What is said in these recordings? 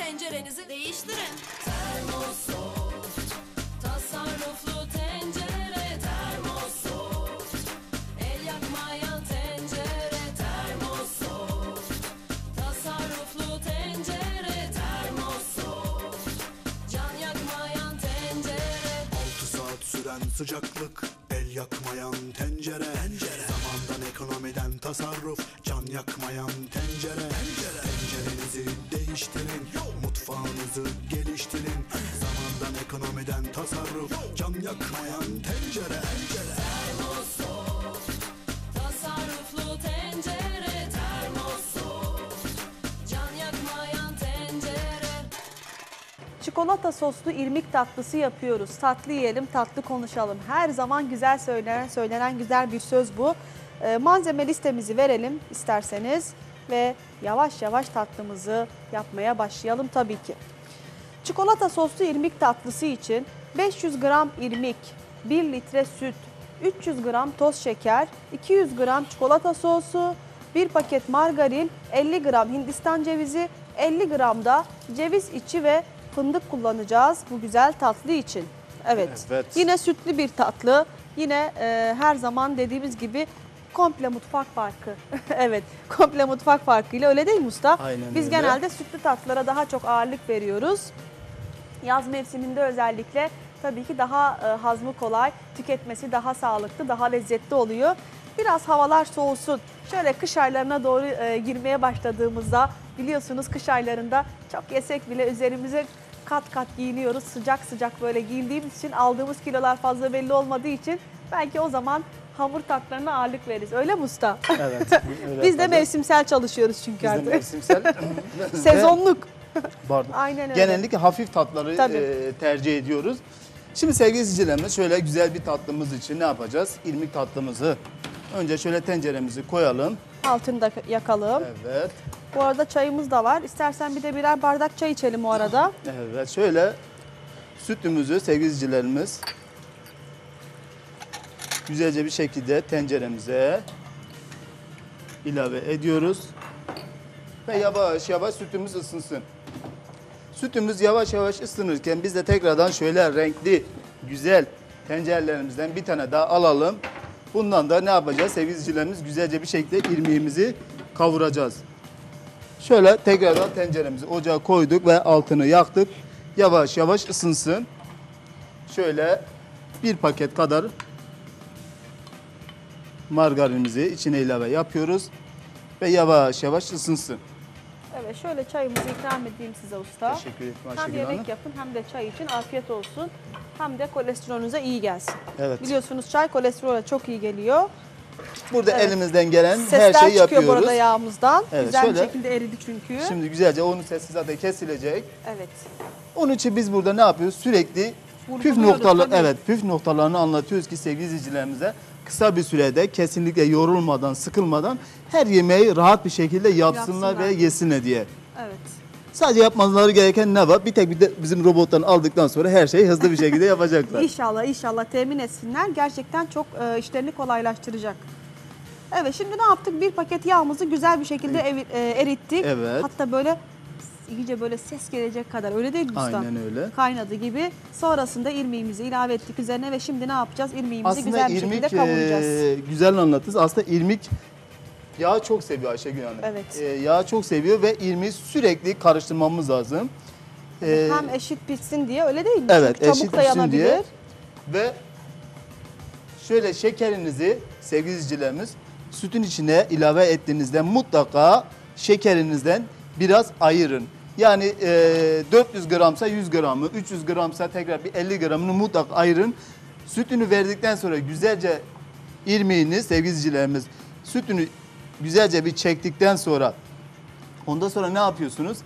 tencerenizi değiştirin. Termosoft Tasarruflu tencere Termosoft. El yakmayan tencere Termosoft. Tasarruflu tencere Termosoft. Can yakmayan tencere. 6 saat süren sıcaklık yakmayan tencere, tencere. Zamandan ekonomiden tasarruf Can yakmayan tencere, tencere. Tencerenizi değiştirin Mutfağınızı geliştirin Zamandan ekonomiden tasarruf Can yakmayan tencere, tencere. Çikolata soslu irmik tatlısı yapıyoruz. Tatlı yiyelim, tatlı konuşalım. Her zaman güzel söylenen, söylenen güzel bir söz bu. Ee, malzeme listemizi verelim isterseniz ve yavaş yavaş tatlımızı yapmaya başlayalım tabii ki. Çikolata soslu irmik tatlısı için 500 gram irmik, 1 litre süt, 300 gram toz şeker, 200 gram çikolata sosu, 1 paket margarin, 50 gram hindistan cevizi, 50 gram da ceviz içi ve fındık kullanacağız bu güzel tatlı için. Evet. Evet. Yine sütlü bir tatlı. Yine e, her zaman dediğimiz gibi komple mutfak farkı. evet, komple mutfak farkıyla öyle değil mi usta? Aynen Biz öyle. genelde sütlü tatlılara daha çok ağırlık veriyoruz. Yaz mevsiminde özellikle tabii ki daha e, hazmı kolay, tüketmesi daha sağlıklı, daha lezzetli oluyor. Biraz havalar soğusun. Şöyle kış aylarına doğru e, girmeye başladığımızda biliyorsunuz kış aylarında çok yesek bile üzerimize kat kat giyiniyoruz. Sıcak sıcak böyle giyindiğimiz için aldığımız kilolar fazla belli olmadığı için belki o zaman hamur tatlarına ağırlık veririz. Öyle mi usta? Evet. öyle Biz de tabii. mevsimsel çalışıyoruz çünkü Biz de artık. mevsimsel. Sezonluk. Pardon. Aynen öyle. Genellikle hafif tatları e, tercih ediyoruz. Şimdi sevgili izleyicilerimiz şöyle güzel bir tatlımız için ne yapacağız? İrmik tatlımızı. Önce şöyle tenceremizi koyalım. Altını da yakalım. Evet. Bu arada çayımız da var. İstersen bir de birer bardak çay içelim o arada. Evet şöyle sütümüzü sevgili izleyicilerimiz güzelce bir şekilde tenceremize ilave ediyoruz. Ve yavaş yavaş sütümüz ısınsın. Sütümüz yavaş yavaş ısınırken biz de tekrardan şöyle renkli, güzel tencerelerimizden bir tane daha alalım. Bundan da ne yapacağız sevgili izleyicilerimiz? Güzelce bir şekilde irmiğimizi kavuracağız. Şöyle tekrardan tenceremizi ocağa koyduk ve altını yaktık. Yavaş yavaş ısınsın. Şöyle bir paket kadar margarinimizi içine ilave yapıyoruz. Ve yavaş yavaş ısınsın. Evet şöyle çayımızı ikram edeyim size usta. Teşekkür ederim Hem yemek Hanım. yapın hem de çay için afiyet olsun. Hem de kolesterolünüze iyi gelsin. Evet. Biliyorsunuz çay kolesterole çok iyi geliyor. Burada Evet. elimizden gelen Sesler her şeyi çıkıyor bu yapıyoruz. arada yağımızdan. Evet, Güzel bir şöyle. şekilde eridi çünkü. Şimdi güzelce onun sesi zaten kesilecek. Evet. Onun için biz burada ne yapıyoruz? Sürekli püf Vurguluyoruz noktalar tabii. evet püf noktalarını anlatıyoruz ki sevgili izleyicilerimize kısa bir sürede kesinlikle yorulmadan, sıkılmadan her yemeği rahat bir şekilde yapsınlar, Yapsınlar. ve yesinler diye. Evet. Sadece yapmaları gereken ne var? Bir tek bir de bizim robottan aldıktan sonra her şeyi hızlı bir şekilde yapacaklar. İnşallah inşallah temin etsinler. Gerçekten çok e, işlerini kolaylaştıracak. Evet şimdi ne yaptık? Bir paket yağımızı güzel bir şekilde evi- e, erittik. Evet. Hatta böyle iyice böyle ses gelecek kadar öyle değil mi usta? Aynen öyle. Kaynadı gibi. Sonrasında irmiğimizi ilave ettik üzerine ve şimdi ne yapacağız? İrmiğimizi Aslında güzel bir irmik şekilde kavuracağız. e, güzel anlattınız. Aslında irmik yağı çok seviyor Ayşegül Hanım. Evet. E, yağı çok seviyor ve irmiği sürekli karıştırmamız lazım. E, Hem eşit pişsin diye öyle değil mi? Evet, Çünkü çabuk eşit da pişsin yanabilir. diye. Ve şöyle şekerinizi sevgili izleyicilerimiz sütün içine ilave ettiğinizde mutlaka şekerinizden biraz ayırın. Yani e, 400 gramsa 100 gramı, 300 gramsa tekrar bir 50 gramını mutlaka ayırın. Sütünü verdikten sonra güzelce irmiğini sevgili izleyicilerimiz sütünü güzelce bir çektikten sonra ondan sonra ne yapıyorsunuz?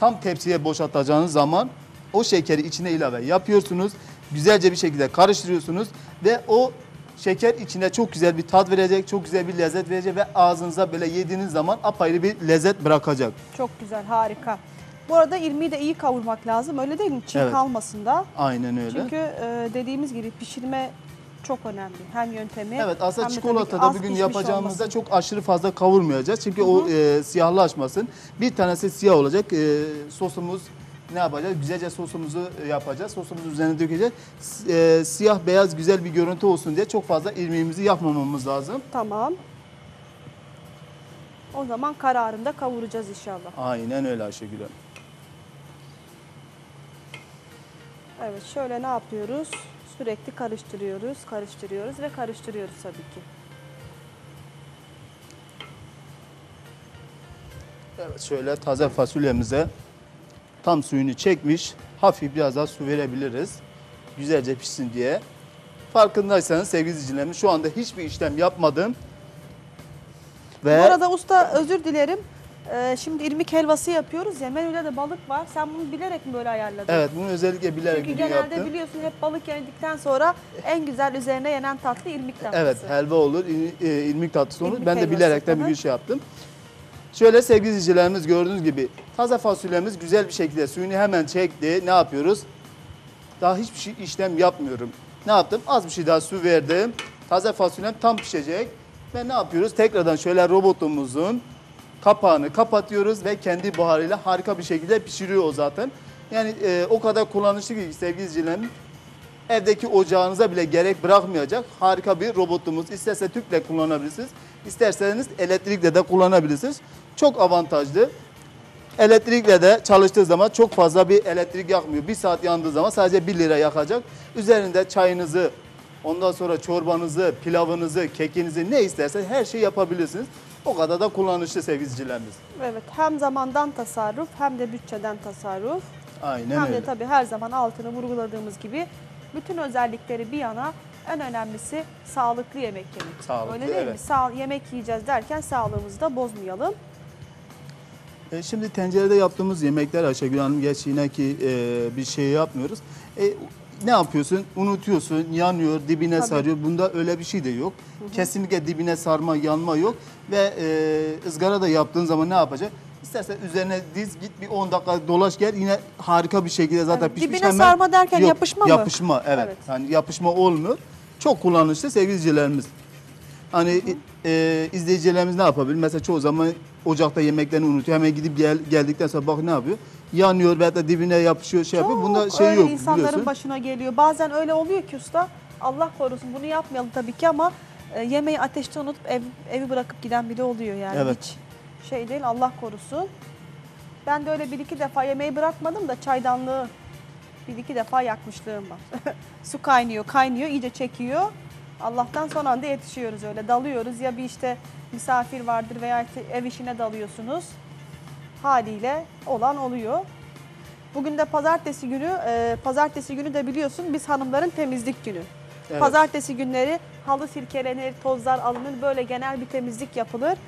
Tam tepsiye boşaltacağınız zaman o şekeri içine ilave yapıyorsunuz. Güzelce bir şekilde karıştırıyorsunuz ve o şeker içine çok güzel bir tat verecek, çok güzel bir lezzet verecek ve ağzınıza böyle yediğiniz zaman apayrı bir lezzet bırakacak. Çok güzel harika. Bu arada irmiği de iyi kavurmak lazım öyle değil mi? Çiğ Evet. kalmasın da. Aynen öyle. Çünkü e, dediğimiz gibi pişirme çok önemli. Hem yöntemi Evet aslında hem de tabii ki çikolatada az bugün pişmiş yapacağımızda olması. çok aşırı fazla kavurmayacağız. Çünkü o e, siyahlaşmasın. Bir tanesi siyah olacak. E, sosumuz ne yapacağız? Güzelce sosumuzu e, yapacağız. Sosumuzu üzerine dökeceğiz. S- e, siyah beyaz güzel bir görüntü olsun diye çok fazla irmiğimizi yapmamamız lazım. Tamam. O zaman kararında kavuracağız inşallah. Aynen öyle Ayşegül Hanım. Evet şöyle ne yapıyoruz? Sürekli karıştırıyoruz, karıştırıyoruz ve karıştırıyoruz tabii ki. Evet şöyle taze fasulyemize tam suyunu çekmiş. Hafif biraz daha su verebiliriz. Güzelce pişsin diye. Farkındaysanız sevgili izleyicilerimiz şu anda hiçbir işlem yapmadım. Ve Bu arada usta özür dilerim. Ee, şimdi irmik helvası yapıyoruz ya. Menüde de balık var. Sen bunu bilerek mi böyle ayarladın? evet bunu özellikle bilerek Çünkü bugün genelde yaptım. biliyorsun hep balık yendikten sonra en güzel üzerine yenen tatlı irmik tatlısı. Evet helva olur, e, irmik tatlısı olur. İrmik ben de helvası, bilerek de hı hı. bugün şey yaptım. Şöyle sevgili izleyicilerimiz gördüğünüz gibi taze fasulyemiz güzel bir şekilde suyunu hemen çekti. Ne yapıyoruz? Daha hiçbir şey işlem yapmıyorum. Ne yaptım? Az bir şey daha su verdim. Taze fasulyem tam pişecek. Ve ne yapıyoruz? Tekrardan şöyle robotumuzun kapağını kapatıyoruz ve kendi buharıyla harika bir şekilde pişiriyor o zaten. Yani e, o kadar kullanışlı ki sevgili izleyicilerim evdeki ocağınıza bile gerek bırakmayacak harika bir robotumuz. İsterse tüple kullanabilirsiniz, isterseniz elektrikle de kullanabilirsiniz. Çok avantajlı. Elektrikle de çalıştığı zaman çok fazla bir elektrik yakmıyor. Bir saat yandığı zaman sadece 1 lira yakacak. Üzerinde çayınızı, ondan sonra çorbanızı, pilavınızı, kekinizi ne isterseniz her şeyi yapabilirsiniz. O kadar da kullanışlı sevgili izleyicilerimiz. Evet hem zamandan tasarruf hem de bütçeden tasarruf. Aynen hem öyle. de tabii her zaman altını vurguladığımız gibi bütün özellikleri bir yana en önemlisi sağlıklı yemek yemek. Sağlıklı, Öyle değil mi? evet. Sağ, yemek yiyeceğiz derken sağlığımızı da bozmayalım. E, şimdi tencerede yaptığımız yemekler Ayşegül Hanım geç yine ki e, bir şey yapmıyoruz. E, ne yapıyorsun? Unutuyorsun, yanıyor, dibine Tabii. sarıyor. Bunda öyle bir şey de yok. Kesinlikle dibine sarma, yanma yok. Ve e, ızgara da yaptığın zaman ne yapacak? İstersen üzerine diz git bir 10 dakika dolaş gel yine harika bir şekilde zaten Yani pişmiş. dibine sarma derken yapışma mı? Yapışma evet. Evet. Yani yapışma olmuyor. Çok kullanışlı sevgili izleyicilerimiz. Hani e, izleyicilerimiz ne yapabilir? Mesela çoğu zaman ocakta yemeklerini unutuyor. Hemen gidip gel, geldikten sonra bak ne yapıyor? Yanıyor veya da dibine yapışıyor şey yapıyor. Bunda Çok şey öyle yok insanların biliyorsun. başına geliyor. Bazen öyle oluyor ki usta. Allah korusun bunu yapmayalım tabii ki ama e, yemeği ateşte unutup ev, evi bırakıp giden biri oluyor yani. Evet. Hiç şey değil Allah korusun. Ben de öyle bir iki defa yemeği bırakmadım da çaydanlığı bir iki defa yakmışlığım var. Su kaynıyor, kaynıyor, iyice çekiyor. Allah'tan son anda yetişiyoruz öyle dalıyoruz ya bir işte misafir vardır veya ev işine dalıyorsunuz. Haliyle olan oluyor. Bugün de pazartesi günü, e, pazartesi günü de biliyorsun biz hanımların temizlik günü. Evet. Pazartesi günleri halı sirkelenir, tozlar alınır, böyle genel bir temizlik yapılır.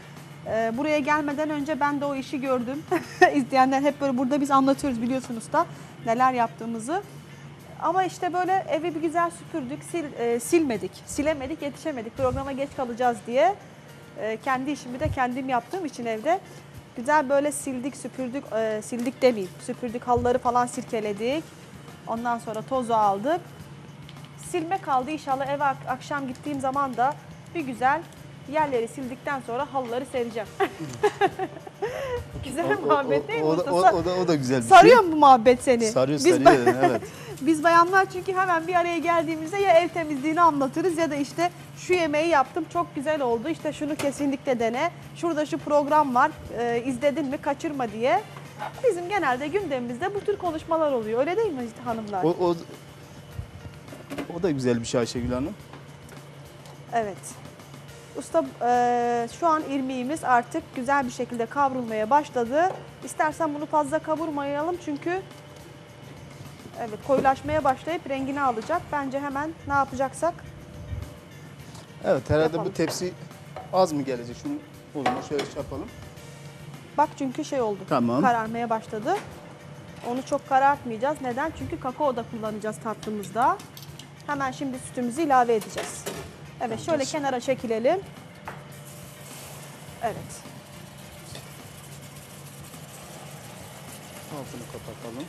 E, buraya gelmeden önce ben de o işi gördüm. İzleyenler hep böyle burada biz anlatıyoruz biliyorsunuz da neler yaptığımızı. Ama işte böyle evi bir güzel süpürdük, sil, e, silmedik, silemedik, yetişemedik. Programa geç kalacağız diye e, kendi işimi de kendim yaptığım için evde güzel böyle sildik, süpürdük, e, sildik demeyeyim, süpürdük, halıları falan sirkeledik. Ondan sonra tozu aldık. Silme kaldı inşallah eve ak- akşam gittiğim zaman da bir güzel yerleri sildikten sonra halıları sereceğim. güzel o- muhabbet değil mi? o, da- o, o, da, o da güzel bir Sarıyor şey. mu muhabbet seni? Sarıyor, Biz sarıyor. evet. biz bayanlar çünkü hemen bir araya geldiğimizde ya ev temizliğini anlatırız ya da işte şu yemeği yaptım çok güzel oldu işte şunu kesinlikle dene. Şurada şu program var e, izledin mi kaçırma diye. Bizim genelde gündemimizde bu tür konuşmalar oluyor öyle değil mi hanımlar? O, o, o da güzel bir şey Ayşegül Hanım. Evet. Usta e, şu an irmiğimiz artık güzel bir şekilde kavrulmaya başladı. İstersen bunu fazla kavurmayalım çünkü evet koyulaşmaya başlayıp rengini alacak. Bence hemen ne yapacaksak Evet herhalde Yapalım. bu tepsi az mı gelecek? Şunu o zaman şöyle yapalım. Bak çünkü şey oldu. Tamam. Kararmaya başladı. Onu çok karartmayacağız. Neden? Çünkü kakao da kullanacağız tatlımızda. Hemen şimdi sütümüzü ilave edeceğiz. Evet şöyle kenara çekilelim. Evet. Altını kapatalım.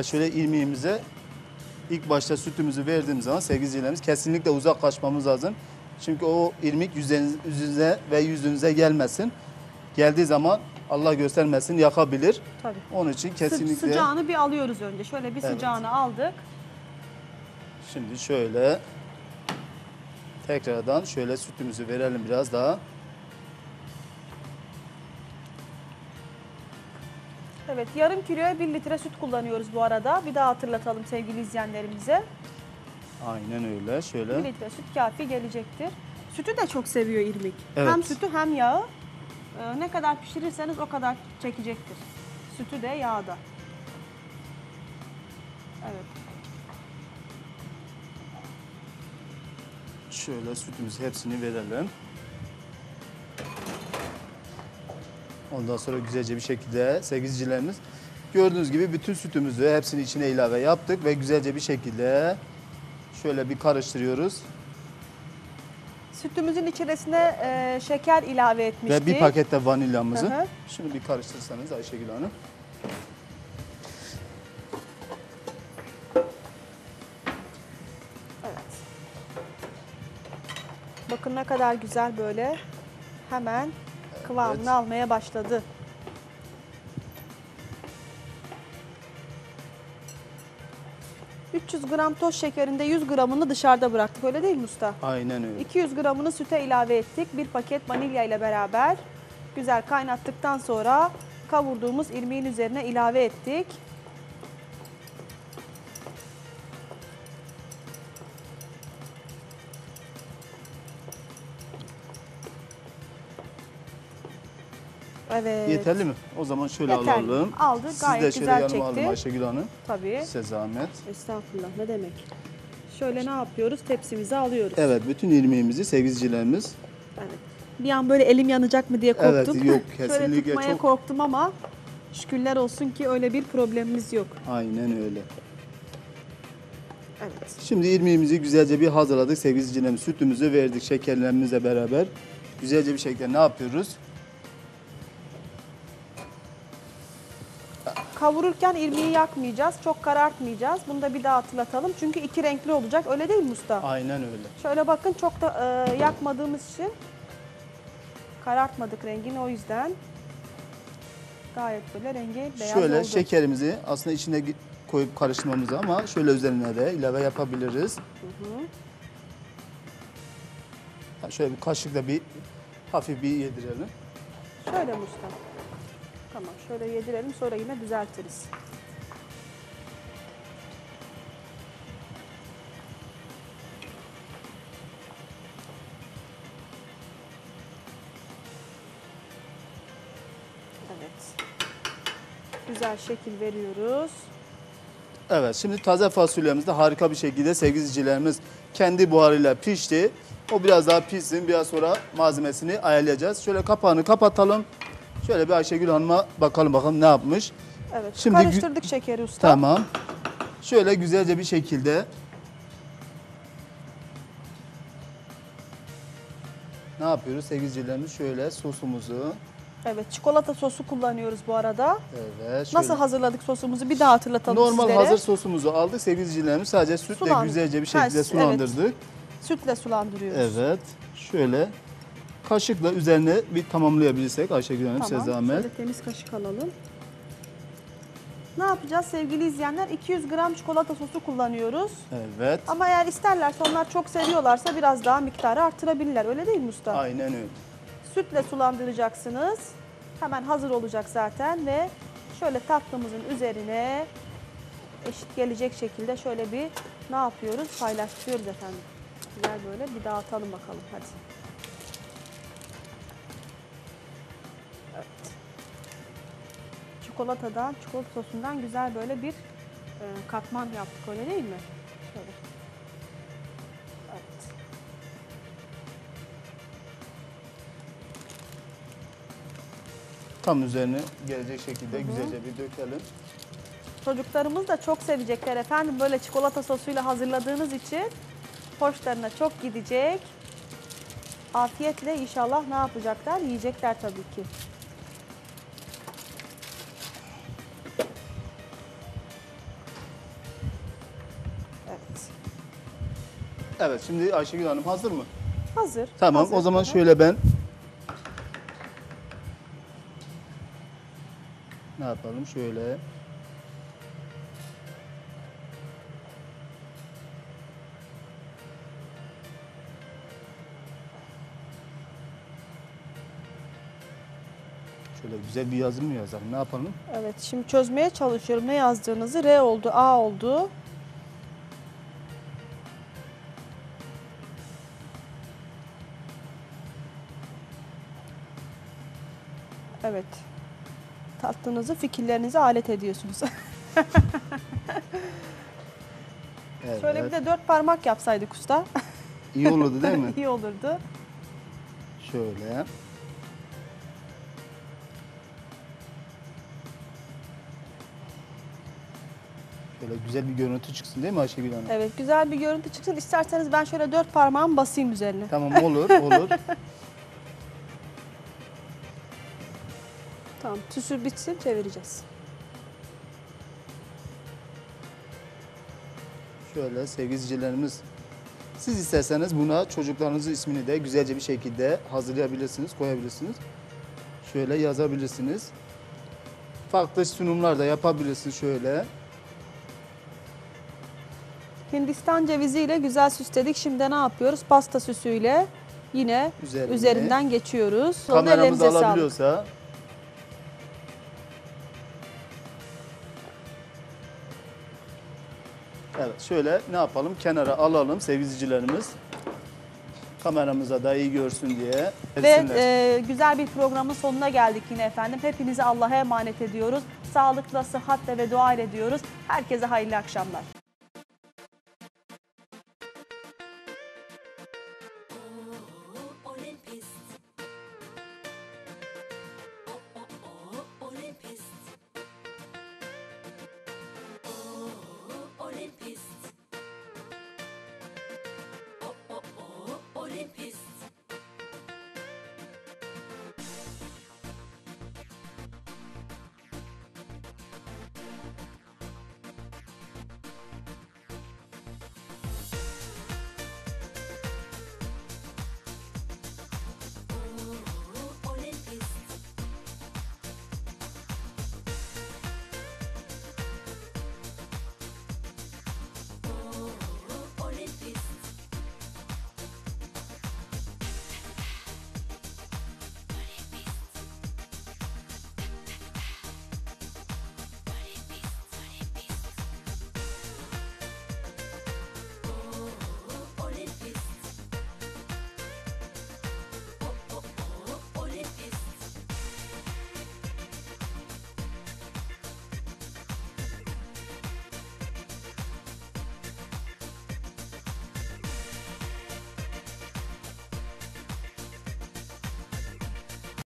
Evet şöyle irmiğimize ilk başta sütümüzü verdiğimiz zaman sevgili kesinlikle uzak kaçmamız lazım. Çünkü o irmik yüzünüze ve yüzünüze gelmesin. Geldiği zaman Allah göstermesin yakabilir. Tabii. Onun için Sı- kesinlikle Sıcağını bir alıyoruz önce. Şöyle bir Evet. sıcağını aldık. şimdi şöyle tekrardan şöyle sütümüzü verelim biraz daha. Evet yarım kiloya 1 litre süt kullanıyoruz bu arada. Bir daha hatırlatalım sevgili izleyenlerimize. Aynen öyle 1 şöyle. litre süt kafi gelecektir. Sütü de çok seviyor irmik. Evet. Hem sütü hem yağı. Ee, ne kadar pişirirseniz o kadar çekecektir. Sütü de yağı da. Evet. Şöyle sütümüzü hepsini verelim. Ondan sonra güzelce bir şekilde sevgilicilerimiz gördüğünüz gibi bütün sütümüzü hepsini içine ilave yaptık ve güzelce bir şekilde şöyle bir karıştırıyoruz. Sütümüzün içerisine e, şeker ilave etmiştik. Ve bir paket de vanilyamızı. Hı hı. Şunu bir karıştırırsanız Ayşegül Hanım. Evet. Bakın ne kadar güzel böyle hemen kıvamını Evet. almaya başladı. ...300 gram toz şekerinde 100 gramını dışarıda bıraktık öyle değil mi usta? Aynen öyle. 200 gramını süte ilave ettik. Bir paket vanilya ile beraber güzel kaynattıktan sonra kavurduğumuz irmiğin üzerine ilave ettik. Evet. Yeterli mi? O zaman şöyle Yeterli. alalım. Aldı, Siz gayet de şöyle güzel yanıma alın çekti. Ayşegül Hanım. Tabii. Size zahmet. Estağfurullah ne demek. Şöyle ne yapıyoruz? Tepsimize alıyoruz. Evet bütün irmiğimizi sevgilicilerimiz Evet. Bir an böyle elim yanacak mı diye Evet, korktum. yok, Şöyle kesinlikle tutmaya çok- korktum ama şükürler olsun ki öyle bir problemimiz yok. aynen öyle. Evet. Şimdi irmiğimizi güzelce bir hazırladık sevgili izleyicilerimiz. Sütümüzü verdik şekerlerimizle beraber. Güzelce bir şekilde ne yapıyoruz? Kavururken irmiği yakmayacağız, çok karartmayacağız. Bunu da bir daha hatırlatalım. Çünkü iki renkli olacak. Öyle değil mi usta? Aynen öyle. Şöyle bakın çok da e, yakmadığımız için karartmadık rengini o yüzden. Gayet böyle rengi beyaz şöyle oldu. şekerimizi aslında içine koyup karıştırmamızı ama şöyle üzerine de ilave yapabiliriz. Ha, Şöyle bir kaşıkla bir hafif bir yedirelim. Şöyle mi usta? Tamam şöyle yedirelim sonra yine düzeltiriz. Evet. Güzel şekil veriyoruz. Evet şimdi taze fasulyemiz de harika bir şekilde sevgili izleyicilerimiz kendi buharıyla pişti. O biraz daha pişsin. Biraz sonra malzemesini ayarlayacağız. Şöyle kapağını kapatalım. Şöyle bir Ayşegül Hanım'a bakalım bakalım ne yapmış. Evet. Şimdi karıştırdık şekeri usta. Tamam. Şöyle güzelce bir şekilde ne yapıyoruz sevgili izleyicilerimiz? Şöyle sosumuzu Evet, çikolata sosu kullanıyoruz bu arada. evet şöyle. Nasıl hazırladık sosumuzu bir daha hatırlatalım Normal sizlere. hazır sosumuzu aldık sevgili izleyicilerimiz. Sadece sütle Sulan- güzelce bir Ha, şekilde evet. sulandırdık. Sütle sulandırıyoruz. Evet. Şöyle kaşıkla üzerine bir tamamlayabilirsek Ayşegül Hanım size Tamam. zahmet. Şöyle temiz kaşık alalım. Ne yapacağız sevgili izleyenler? 200 gram çikolata sosu kullanıyoruz. Evet. Ama eğer isterlerse onlar çok seviyorlarsa biraz daha miktarı artırabilirler. Öyle değil mi usta? Aynen öyle. Sütle sulandıracaksınız. Hemen hazır olacak zaten ve şöyle tatlımızın üzerine eşit gelecek şekilde şöyle bir ne yapıyoruz? Paylaştırıyoruz efendim. Güzel böyle bir dağıtalım bakalım hadi. Çikolatadan, çikolata sosundan güzel böyle bir e, katman yaptık öyle değil mi? Şöyle. Evet. Tam üzerine gelecek şekilde güzelce bir dökelim. Çocuklarımız da çok sevecekler efendim. Böyle çikolata sosuyla hazırladığınız için hoşlarına çok gidecek. Afiyetle inşallah ne yapacaklar? Yiyecekler tabii ki. Evet şimdi Ayşegül Hanım hazır mı? Hazır. Tamam hazır. o zaman şöyle ben ne yapalım şöyle Şöyle güzel bir yazım mı yazalım? Ne yapalım? Evet şimdi çözmeye çalışıyorum. Ne yazdığınızı R oldu, A oldu. Evet. Tatlınızı, fikirlerinizi alet ediyorsunuz. Evet. Şöyle bir de dört parmak yapsaydık usta. İyi olurdu değil mi? İyi olurdu. Şöyle. Şöyle güzel bir görüntü çıksın değil mi Ayşegül Hanım? Evet güzel bir görüntü çıksın. İsterseniz ben şöyle dört parmağımı basayım üzerine. Tamam olur, olur. Tamam tüsü bitsin çevireceğiz. Şöyle sevgili izleyicilerimiz, siz isterseniz buna çocuklarınızın ismini de güzelce bir şekilde hazırlayabilirsiniz, koyabilirsiniz. Şöyle yazabilirsiniz. Farklı sunumlar da yapabilirsiniz şöyle. Hindistan ceviziyle güzel süsledik. Şimdi ne yapıyoruz? Pasta süsüyle yine Üzerine. üzerinden geçiyoruz. Kameramız ellerinize sağlık. Evet şöyle ne yapalım kenara alalım sevgili izleyicilerimiz. Kameramıza da iyi görsün diye. Ve e, güzel bir programın sonuna geldik yine efendim. Hepinizi Allah'a emanet ediyoruz. Sağlıkla, sıhhatle ve dua ile diyoruz. Herkese hayırlı akşamlar.